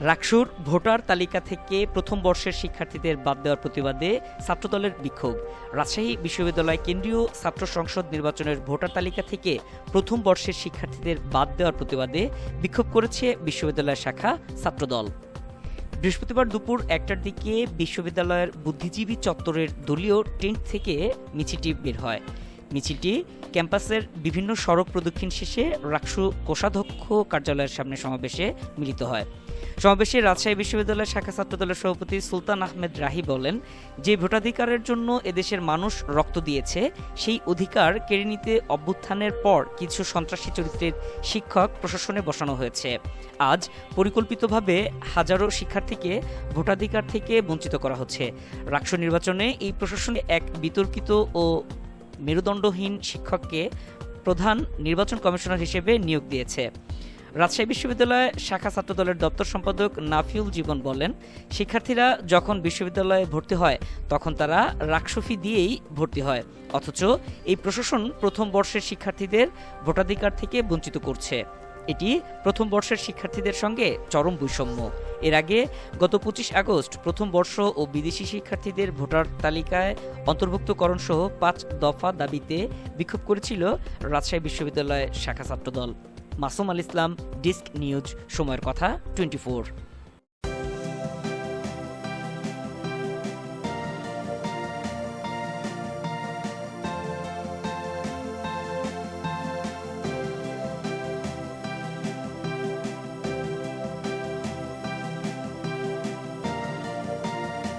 রাকসুর voter তালিকা থেকে প্রথম বর্ষের শিক্ষার্থীদের বাদ দেওয়ার প্রতিবাদে ছাত্রদলের বিক্ষোভ। রাজশাহী বিশ্ববিদ্যালয় কেন্দ্রীয় ছাত্র সংসদ নির্বাচনের ভোটার তালিকা থেকে প্রথম বর্ষের শিক্ষার্থীদের বাদ দেওয়ার প্রতিবাদে বিক্ষোভ করেছে বিশ্ববিদ্যালয় শাখা ছাত্রদল। বৃহস্পতিবার দুপুর একটার দিকে বিশ্ববিদ্যালয়ের বুদ্ধিজীবী চত্বরের দলীয় টেন্ট থেকে মিছিলটি বের হয়। মিছিলটি ক্যাম্পাসের বিভিন্ন সড়ক প্রদক্ষিণ শেষে রাকসু কোষাধ্যক্ষ কার্যালয়ের সামনে সমাবেশে মিলিত হয়। সমাবেশে রাজশাহী বিশ্ববিদ্যালয় শাখা ছাত্রদলের সভাপতি সুলতান আহমেদ রাহি বলেন, যে ভোটাধিকারের জন্য এদেশের মানুষ রক্ত দিয়েছে, সেই অধিকার কেড়ে নিতে অভ্যুত্থানের পর কিছু সন্ত্রাসী চরিত্রের শিক্ষক প্রশাসনে বসানো হয়েছে। আজ পরিকল্পিতভাবে হাজারো শিক্ষার্থীকে ভোটাধিকার থেকে বঞ্চিত করা হচ্ছে। রাকসু নির্বাচনে এই প্রশাসনে এক বিতর্কিত ও মেরুদণ্ডহীন শিক্ষককে প্রধান নির্বাচন কমিশনার হিসেবে নিয়োগ দিয়েছে। রাজশাহী বিশ্ববিদ্যালয় শাখা ছাত্র দলের দপ্তর সম্পাদক নাফিউল জীবন বলেন, শিক্ষার্থীরা যখন বিশ্ববিদ্যালয়ে ভর্তি হয়, তখন তারা রাকসফি দিয়েই ভর্তি হয়। অথচ এই প্রশাসন প্রথম বর্ষের শিক্ষার্থীদের ভোটাধিকার থেকে বঞ্চিত করছে। এটি প্রথম বর্ষের শিক্ষার্থীদের সঙ্গে চরম বৈষম্য। এর আগে গত পঁচিশ আগস্ট প্রথম বর্ষ ও বিদেশি শিক্ষার্থীদের ভোটার তালিকায় অন্তর্ভুক্তকরণ সহ পাঁচ দফা দাবিতে বিক্ষোভ করেছিল রাজশাহী বিশ্ববিদ্যালয়ের শাখা ছাত্রদল। মাসুম আল ইসলাম, ডিস্ক নিউজ, সময়ের কথা, টোয়েন্টি